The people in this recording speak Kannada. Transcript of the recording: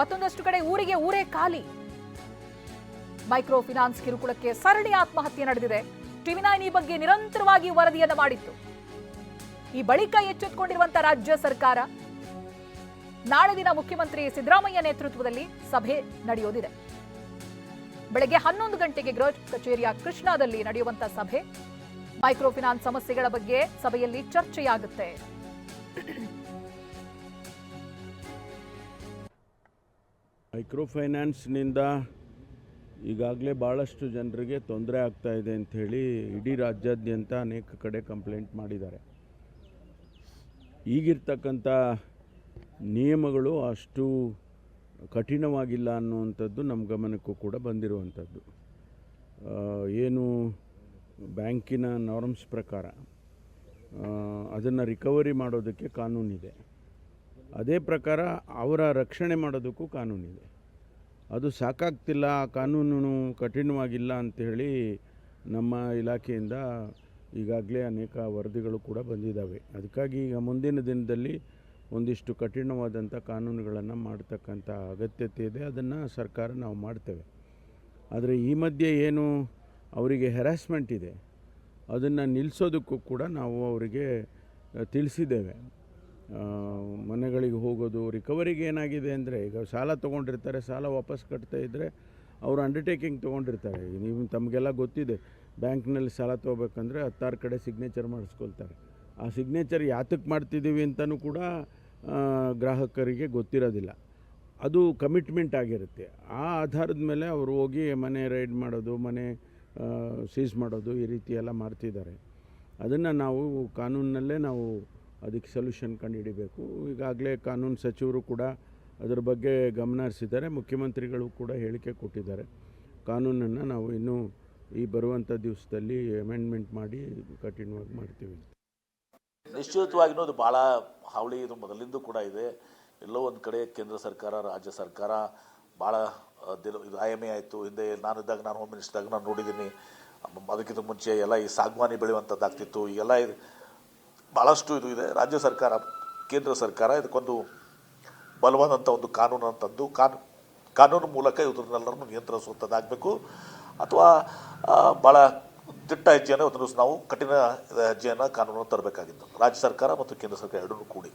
ಮತ್ತೊಂದಷ್ಟು ಕಡೆ ಊರಿಗೆ ಊರೇ ಖಾಲಿ. ಮೈಕ್ರೋ ಫಿನಾನ್ಸ್ ಕಿರುಕುಳಕ್ಕೆ ಸರಣಿ ಆತ್ಮಹತ್ಯೆ ನಡೆದಿದೆ. ಟಿವಿ ಈ ಬಗ್ಗೆ ನಿರಂತರವಾಗಿ ವರದಿಯನ್ನು ಮಾಡಿತ್ತು. ಈ ಬಳಿಕ ಎಚ್ಚೆತ್ತುಕೊಂಡಿರುವಂತಹ ರಾಜ್ಯ ಸರ್ಕಾರ, ನಾಳೆ ದಿನ ಮುಖ್ಯಮಂತ್ರಿ ಸಿದ್ದರಾಮಯ್ಯ ನೇತೃತ್ವದಲ್ಲಿ ಸಭೆ ನಡೆಯೋದಿದೆ. ಬೆಳಗ್ಗೆ ಹನ್ನೊಂದು ಗಂಟೆಗೆ ಗೃಹ ಕಚೇರಿಯ ಕೃಷ್ಣಾದಲ್ಲಿ ನಡೆಯುವಂತಹ ಸಭೆ. ಮೈಕ್ರೋ ಫಿನಾನ್ಸ್ ಸಮಸ್ಯೆಗಳ ಬಗ್ಗೆ ಸಭೆಯಲ್ಲಿ ಚರ್ಚೆಯಾಗುತ್ತೆ. ಮೈಕ್ರೋ ಫೈನಾನ್ಸ್ನಿಂದ ಈಗಾಗಲೇ ಭಾಳಷ್ಟು ಜನರಿಗೆ ತೊಂದರೆ ಆಗ್ತಾ ಇದೆ ಅಂಥೇಳಿ ಇಡೀ ರಾಜ್ಯಾದ್ಯಂತ ಅನೇಕ ಕಡೆ ಕಂಪ್ಲೇಂಟ್ ಮಾಡಿದ್ದಾರೆ. ಈಗಿರ್ತಕ್ಕಂಥ ನಿಯಮಗಳು ಅಷ್ಟು ಕಠಿಣವಾಗಿಲ್ಲ ಅನ್ನುವಂಥದ್ದು ನಮ್ಮ ಗಮನಕ್ಕೂ ಕೂಡ ಬಂದಿರುವಂಥದ್ದು. ಏನು ಬ್ಯಾಂಕಿನ ನಾರ್ಮ್ಸ್ ಪ್ರಕಾರ ಅದನ್ನು ರಿಕವರಿ ಮಾಡೋದಕ್ಕೆ ಕಾನೂನಿದೆ. ಅದೇ ಪ್ರಕಾರ ಅವರ ರಕ್ಷಣೆ ಮಾಡೋದಕ್ಕೂ ಕಾನೂನಿದೆ. ಅದು ಸಾಕಾಗ್ತಿಲ್ಲ, ಆ ಕಾನೂನು ಕಠಿಣವಾಗಿಲ್ಲ ಅಂಥೇಳಿ ನಮ್ಮ ಇಲಾಖೆಯಿಂದ ಈಗಾಗಲೇ ಅನೇಕ ವರದಿಗಳು ಕೂಡ ಬಂದಿದ್ದಾವೆ. ಅದಕ್ಕಾಗಿ ಈಗ ಮುಂದಿನ ದಿನದಲ್ಲಿ ಒಂದಿಷ್ಟು ಕಠಿಣವಾದಂಥ ಕಾನೂನುಗಳನ್ನು ಮಾಡ್ತಕ್ಕಂಥ ಅಗತ್ಯತೆ ಇದೆ. ಅದನ್ನು ಸರ್ಕಾರ ನಾವು ಮಾಡ್ತೇವೆ. ಆದರೆ ಈ ಮಧ್ಯೆ ಏನು ಅವರಿಗೆ ಹೆರಾಸ್ಮೆಂಟ್ ಇದೆ, ಅದನ್ನು ನಿಲ್ಲಿಸೋದಕ್ಕೂ ಕೂಡ ನಾವು ಅವರಿಗೆ ತಿಳಿಸಿದ್ದೇವೆ. ಮನೆಗಳಿಗೆ ಹೋಗೋದು, ರಿಕವರಿಗೆ ಏನಾಗಿದೆ ಅಂದರೆ ಈಗ ಸಾಲ ತೊಗೊಂಡಿರ್ತಾರೆ, ಸಾಲ ವಾಪಸ್ ಕಟ್ತಾ ಇದ್ದರೆ ಅವರು ಅಂಡರ್ಟೇಕಿಂಗ್ ತೊಗೊಂಡಿರ್ತಾರೆ. ನೀವು ತಮಗೆಲ್ಲ ಗೊತ್ತಿದೆ, ಬ್ಯಾಂಕ್ನಲ್ಲಿ ಸಾಲ ತೊಗೋಬೇಕಂದ್ರೆ ಹತ್ತಾರು ಕಡೆ ಸಿಗ್ನೇಚರ್ ಮಾಡಿಸ್ಕೊಳ್ತಾರೆ. ಆ ಸಿಗ್ನೇಚರ್ ಯಾತಕ್ಕೆ ಮಾಡ್ತಿದ್ದೀವಿ ಅಂತಲೂ ಕೂಡ ಗ್ರಾಹಕರಿಗೆ ಗೊತ್ತಿರೋದಿಲ್ಲ. ಅದು ಕಮಿಟ್ಮೆಂಟ್ ಆಗಿರುತ್ತೆ. ಆ ಆಧಾರದ ಮೇಲೆ ಅವರು ಹೋಗಿ ಮನೆ ರೈಡ್ ಮಾಡೋದು, ಮನೆ ಸೀಸ್ ಮಾಡೋದು ಈ ರೀತಿ ಎಲ್ಲ ಮಾಡ್ತಿದ್ದಾರೆ. ಅದನ್ನು ನಾವು ಕಾನೂನಿನಲ್ಲೇ ನಾವು ಅದಕ್ಕೆ ಸೊಲ್ಯೂಷನ್ ಕಂಡುಹಿಡಿಬೇಕು. ಈಗಾಗಲೇ ಕಾನೂನು ಸಚಿವರು ಕೂಡ ಅದರ ಬಗ್ಗೆ ಗಮನ ಹರಿಸಿದ್ದಾರೆ ಮುಖ್ಯಮಂತ್ರಿಗಳು ಕೂಡ ಹೇಳಿಕೆ ಕೊಟ್ಟಿದ್ದಾರೆ. ಕಾನೂನನ್ನು ನಾವು ಇನ್ನೂ ಈ ಬರುವಂಥ ದಿವಸದಲ್ಲಿ ಅಮೆಂಡ್ಮೆಂಟ್ ಮಾಡಿ ಕಠಿಣವಾಗಿ ಮಾಡ್ತೀವಿ. ನಿಶ್ಚಿತವಾಗಿ ಅದು ಭಾಳ ಹಾವಳಿ, ಇದು ಮೊದಲಿಂದ ಕೂಡ ಇದೆ. ಎಲ್ಲೋ ಒಂದು ಕಡೆ ಕೇಂದ್ರ ಸರ್ಕಾರ, ರಾಜ್ಯ ಸರ್ಕಾರ ಭಾಳ ಇದು ಎ ಆಯಿತು. ಹಿಂದೆ ನಾನಿದ್ದಾಗ ನಾನು ಹೋಮ್ ಮಿನಿಸ್ಟರ್ದಾಗ ನಾನು ನೋಡಿದ್ದೀನಿ. ಅದಕ್ಕಿಂತ ಮುಂಚೆ ಎಲ್ಲ ಈ ಸಾಗ್ವಾನಿ ಬೆಳೆಯುವಂಥದ್ದಾಗ್ತಿತ್ತು ಈಗೆಲ್ಲ ಭಾಳಷ್ಟು ಇದು ಇದೆ. ರಾಜ್ಯ ಸರ್ಕಾರ, ಕೇಂದ್ರ ಸರ್ಕಾರ ಇದಕ್ಕೊಂದು ಬಲವಾದಂಥ ಒಂದು ಕಾನೂನು ಅಂತಂದು ಕಾನೂ, ಕಾನೂನು ಮೂಲಕ ಇವ್ರನ್ನೆಲ್ಲರನ್ನು ನಿಯಂತ್ರಿಸುವಂಥದ್ದಾಗಬೇಕು. ಅಥವಾ ಭಾಳ ದಿಟ್ಟ ಹೆಜ್ಜೆಯನ್ನು ಇವತ್ತು ನಾವು ಕಠಿಣ ಹೆಜ್ಜೆಯನ್ನು ಕಾನೂನನ್ನು ತರಬೇಕಾಗಿತ್ತು. ರಾಜ್ಯ ಸರ್ಕಾರ ಮತ್ತು ಕೇಂದ್ರ ಸರ್ಕಾರ ಎರಡನ್ನೂ ಕೂಡಿ.